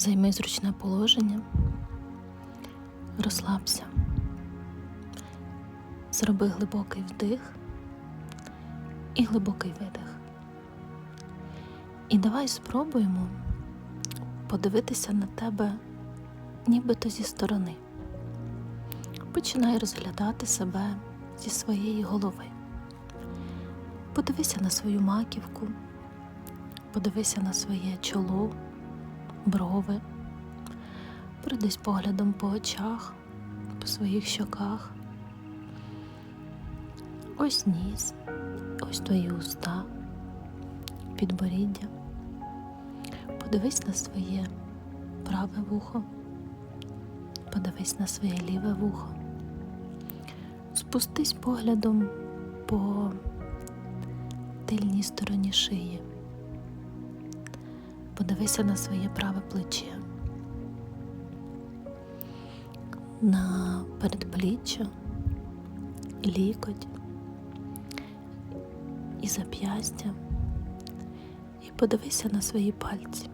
Займи зручне положення, розслабся, зроби глибокий вдих і глибокий видих. І давай спробуємо подивитися на тебе нібито зі сторони. Починай розглядати себе зі своєї голови. Подивися на свою маківку, подивися на своє чоло, брови, пройдись поглядом по очах, по своїх щоках. Ось ніс, ось твої уста, підборіддя. Подивись на своє праве вухо, подивись на своє ліве вухо. Спустись поглядом по тильній стороні шиї. Подивися на своє праве плече, на передпліччя, лікоть і зап'ястя. І подивися на свої пальці.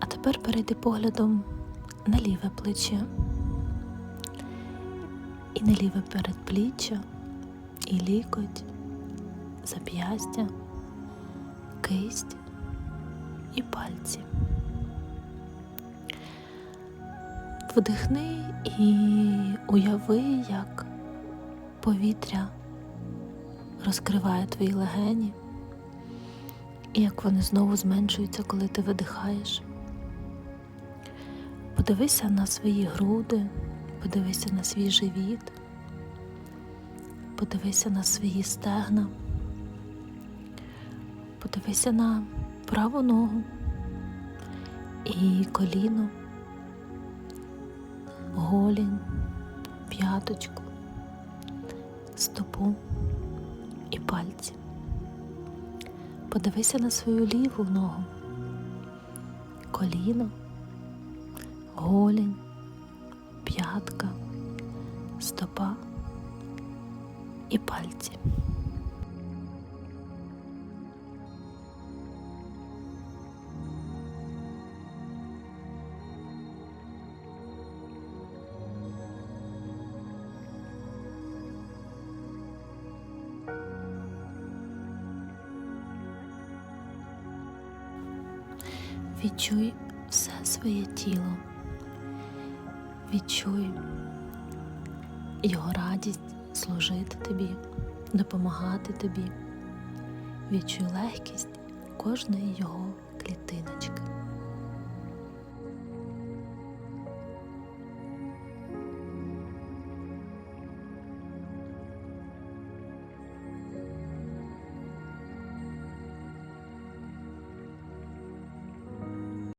А тепер перейди поглядом на ліве плече і на ліве передпліччя, і лікоть, зап'ястя, кисть і пальці. Вдихни і уяви, як повітря розкриває твої легені, і як вони знову зменшуються, коли ти видихаєш. Подивися на свої груди, подивися на свій живіт, подивися на свої стегна, подивися на праву ногу і коліно, голінь, п'яточку, стопу і пальці. Подивися на свою ліву ногу, коліно, голінь, п'ятка, стопа і пальці. Відчуй все своє тіло, відчуй його радість служити тобі, допомагати тобі. Відчуй легкість кожної його клітини.